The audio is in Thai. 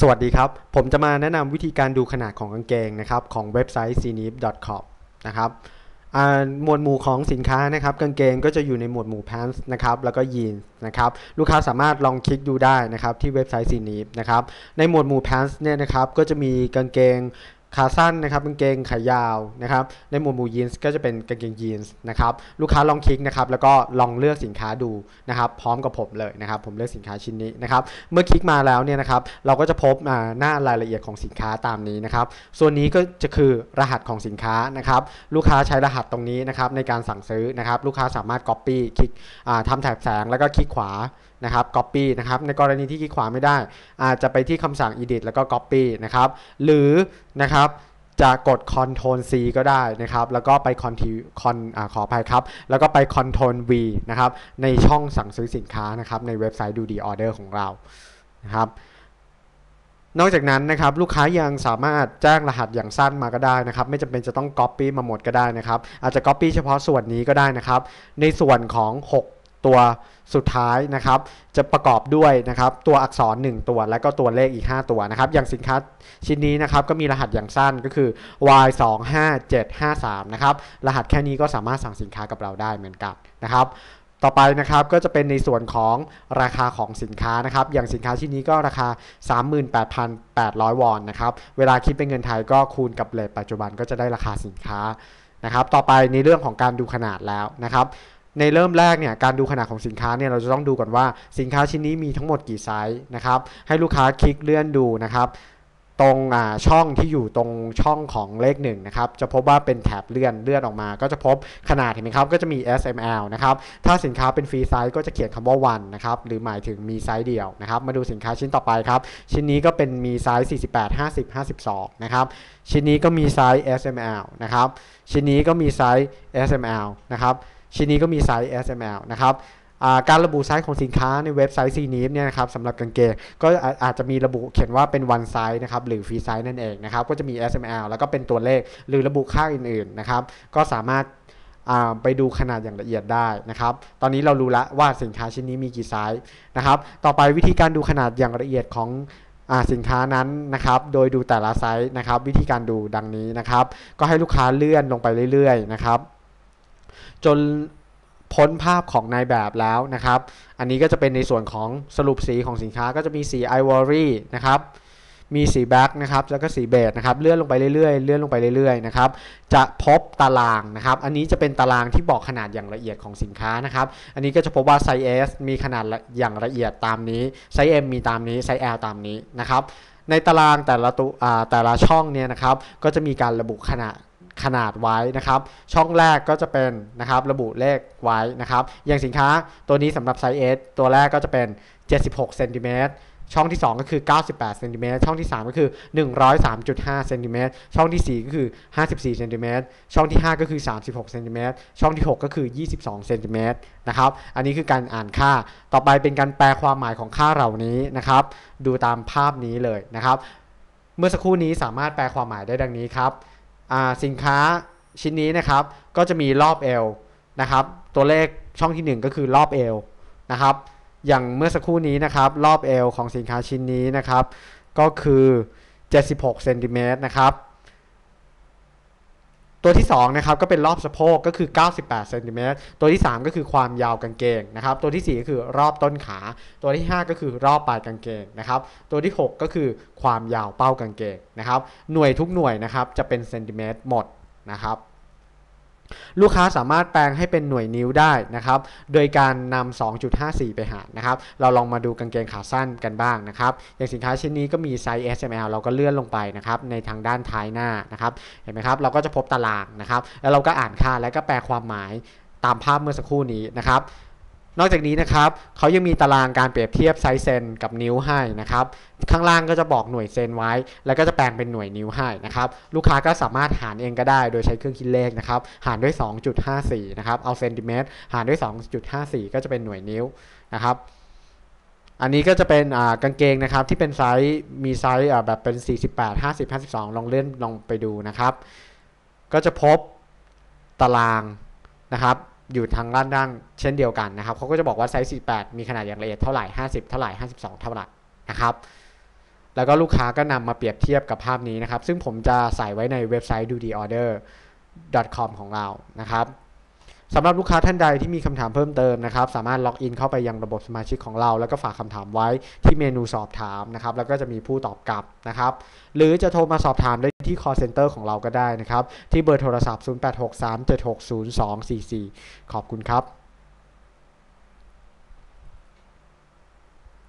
สวัสดีครับ ผมจะมาแนะนำวิธีการดูขนาดของกางเกงนะครับของเว็บไซต์ cnip.com นะครับหมวดหมู่ของสินค้านะครับกางเกงก็จะอยู่ในหมวดหมู่ pants นะครับแล้วก็ jeans นะครับลูกค้าสามารถลองคลิกดูได้นะครับที่เว็บไซต์ cnip นะครับในหมวดหมู่ pants เนี่ยนะครับก็จะมีกางเกง ขาสั้นนะครับกางเกงขายาวนะครับในหมวดหมู่ jeans ก็จะเป็นกางเกง jeans นะครับลูกค้าลองคลิกนะครับแล้วก็ลองเลือกสินค้าดูนะครับพร้อมกับผมเลยนะครับผมเลือกสินค้าชิ้นนี้นะครับเมื่อคลิกมาแล้วเนี่ยนะครับเราก็จะพบหน้ารายละเอียดของสินค้าตามนี้นะครับส่วนนี้ก็จะคือรหัสของสินค้านะครับลูกค้าใช้รหัสตรงนี้นะครับในการสั่งซื้อนะครับลูกค้าสามารถ Copy คลิกทำแถบแสงแล้วก็คลิกขวา นะครับ Copy นะครับในกรณีที่คลิกขวาไม่ได้ อาจจะไปที่คำสั่ง Edit แล้วก็ Copy นะครับ หรือนะครับจะกด Ctrl C ก็ได้นะครับ แล้วก็ไป Ctrl คอนอ่าขออภัยครับ แล้วก็ไป Ctrl V นะครับ ในช่องสั่งซื้อสินค้านะครับ ในเว็บไซต์ดูดีออเดอร์ของเรานะครับนอกจากนั้นนะครับลูกค้ายังสามารถแจ้งรหัสอย่างสั้นมาก็ได้นะครับ ไม่จำเป็นจะต้อง Copy มาหมดก็ได้นะครับ อาจจะ Copy เฉพาะส่วนนี้ก็ได้นะครับ ในส่วนของ 6 ตัวสุดท้ายนะครับ จะประกอบด้วยนะครับตัวอักษร 1 ตัว และก็ตัวเลขอีก 5 ตัวนะครับ อย่างสินค้าชิ้นนี้นะครับก็มีรหัสอย่างสั้นก็คือ y 2 5 7 5 3นะครับ รหัสแค่นี้ก็สามารถสั่งสินค้ากับเราได้เหมือนกันนะครับ ต่อไปนะครับก็จะเป็นในส่วนของราคาของสินค้านะครับ อย่างสินค้าชิ้นนี้ก็ราคา 38,800 วอนนะครับ เวลาคิดเป็นเงินไทยก็คูณกับเลทปัจจุบันก็จะได้ราคาสินค้านะครับ ต่อไปในเรื่องของการดูขนาดแล้วนะครับ ในเริ่มแรกเนี่ยการดูขนาดของสินค้าเนี่ยเราจะต้องดูก่อนว่าสินค้าชิ้นนี้มีทั้งหมดกี่ไซส์นะครับให้ลูกค้าคลิกเลื่อนดูนะครับตรงช่องที่อยู่ตรงช่องของเลขหนึ่งนะครับจะพบว่าเป็นแถบเลื่อนเลื่อนออกมา ก็จะพบขนาดเห็นไหมครับก็จะมี S M L นะครับถ้าสินค้าเป็นฟรีไซส์ก็จะเขียนคำว่า one นะครับหรือหมายถึงมีไซส์เดียวนะครับมาดูสินค้าชิ้นต่อไปครับชิ้นนี้ก็เป็นมีไซส์ 48 50 52 นะครับชิ้นนี้ก็มีไซส์ S M L นะครับชิ้นนี้ก็มีไซส์ S M L นะครับ ชิ้นนี้ก็มีไซส์ S M L นะครับการระบุไซส์ของสินค้าในเว็บไซต์ c n i p เนี่ยนะครับสำหรับกางเกงก็อาจจะมีระบุเขียนว่าเป็น one size นะครับหรือ free size นั่นเองนะครับก็จะมี S M L แล้วก็เป็นตัวเลขหรือระบุค่าอื่นๆนะครับก็สามารถไปดูขนาดอย่างละเอียดได้นะครับ ตอนนี้เรารู้แล้วว่าสินค้าชิ้นนี้มีกี่ไซส์นะครับ ต่อไปวิธีการดูขนาดอย่างละเอียดของสินค้านั้นนะครับ โดยดูแต่ละไซส์นะครับ วิธีการดูดังนี้นะครับ ก็ให้ลูกค้าเลื่อนลงไปเรื่อยๆนะครับ จนพ้นภาพของนายแบบแล้วนะครับ อันนี้ก็จะเป็นในส่วนของสรุปสีของสินค้าก็จะมีสีไอวอรี่นะครับ มีสีแบ็กนะครับ แล้วก็สีเบจนะครับ เลื่อนลงไปเรื่อยๆ เลื่อนลงไปเรื่อยๆ นะครับ จะพบตารางนะครับ อันนี้จะเป็นตารางที่บอกขนาดอย่างละเอียดของสินค้านะครับ อันนี้ก็จะพบว่าไซส์ S มีขนาดอย่างละเอียดตามนี้ ไซส์ M มีตามนี้ ไซส์ L ตามนี้นะครับ ในตารางแต่ละตัวแต่ละช่องเนี่ยนะครับ ก็จะมีการระบุขนาด ขนาดไว้นะครับ ช่องแรกก็จะเป็นนะครับระบุเลขไว้นะครับ อย่างสินค้าตัวนี้สำหรับไซส์ S ตัวแรกก็จะเป็น 76เซนติเมตรช่องที่ 2 ก็คือ 98เซนติเมตรช่องที่ 3 ก็คือ 103.5เซนติเมตรช่องที่ 4 ก็คือ 54เซนติเมตรช่องที่ 5 ก็คือ 36เซนติเมตรช่องที่ 6 ก็คือ 22เซนติเมตรนะครับ อันนี้คือการอ่านค่า ต่อไปเป็นการแปลความหมายของค่าเหล่านี้นะครับ ดูตามภาพนี้เลยนะครับ เมื่อสักครู่นี้สามารถแปลความหมายได้ดังนี้ครับ สินค้าชิ้นนี้นะครับ ก็จะมีรอบเอวนะครับ ตัวเลขช่องที่ 1 ก็คือรอบเอวนะครับ อย่างเมื่อสักครู่นี้นะครับ รอบเอวของสินค้าชิ้นนี้นะครับ ก็คือ 76เซนติเมตรนะครับ ตัวที่2นะครับก็เป็นรอบสะโพกก็คือ 98เซนติเมตรตัวที่ 3 ก็คือความยาวกางเกงนะครับตัวทีสี่ 4 ก็คือรอบต้นขา ตัวที่ 5 ก็คือรอบปลายกางเกงนะครับตัวที่ 6 ก็คือความยาวเป้ากางเกงนะครับหน่วยทุกหน่วยนะครับจะเป็นเซนติเมตรหมดนะครับ ลูกค้าสามารถแปลงให้เป็นหน่วยนิ้วได้นะครับ โดยการนำ2.54 ไปหารนะครับ เราลองมาดูกางเกงขาสั้นกันบ้างนะครับ อย่างสินค้าชิ้นนี้ก็มีไซส์ S M L เราก็เลื่อนลงไปนะครับ ในทางด้านท้ายหน้านะครับ เห็นไหมครับ เราก็จะพบตารางนะครับ แล้วเราก็อ่านค่าและก็แปลความหมายตามภาพเมื่อสักครู่นี้นะครับ นอกจากนี้นะครับเขายังมีตารางการเปรียบเทียบไซส์เซนกับนิ้วให้นะครับ ข้างล่างก็จะบอกหน่วยเซนไว้ แล้วก็จะแปลงเป็นหน่วยนิ้วให้นะครับ ลูกค้าก็สามารถหารเองก็ได้ โดยใช้เครื่องคิดเลขนะครับ หารด้วย 2.54 นะครับ เอาเซนติเมตรหารด้วย 2.54 ก็จะเป็นหน่วยนิ้วนะครับ อันนี้ก็จะเป็นกางเกงนะครับที่เป็นไซส์มีไซส์แบบเป็น 48 50 52 ลองเลื่อนลองไปดูนะครับ ก็จะพบตารางนะครับ อยู่ทางด้านด่างเช่นเดียวกันนะครับเขาก็จะบอกว่าไซส์ 48 มีขนาดอย่างละเอียดเท่าไหร่ 50 เท่าไหร่ 52 เท่าไหร่นะครับแล้วก็ลูกค้าก็นำมาเปรียบเทียบกับภาพนี้นะครับ ซึ่งผมจะใส่ไว้ในเว็บไซต์ do the order com ของเรานะครับ สำหรับลูกค้าท่านใดที่มีคำถามเพิ่มเติมนะครับ สามารถล็อกอินเข้าไปยังระบบสมาชิกของเรา แล้วก็ฝากคำถามไว้ที่เมนูสอบถามนะครับ แล้วก็จะมีผู้ตอบกลับนะครับ หรือจะโทรมาสอบถามได้ที่ call center ของเราก็ได้นะครับ ที่เบอร์โทรศัพท์ 0863760244 ขอบคุณครับ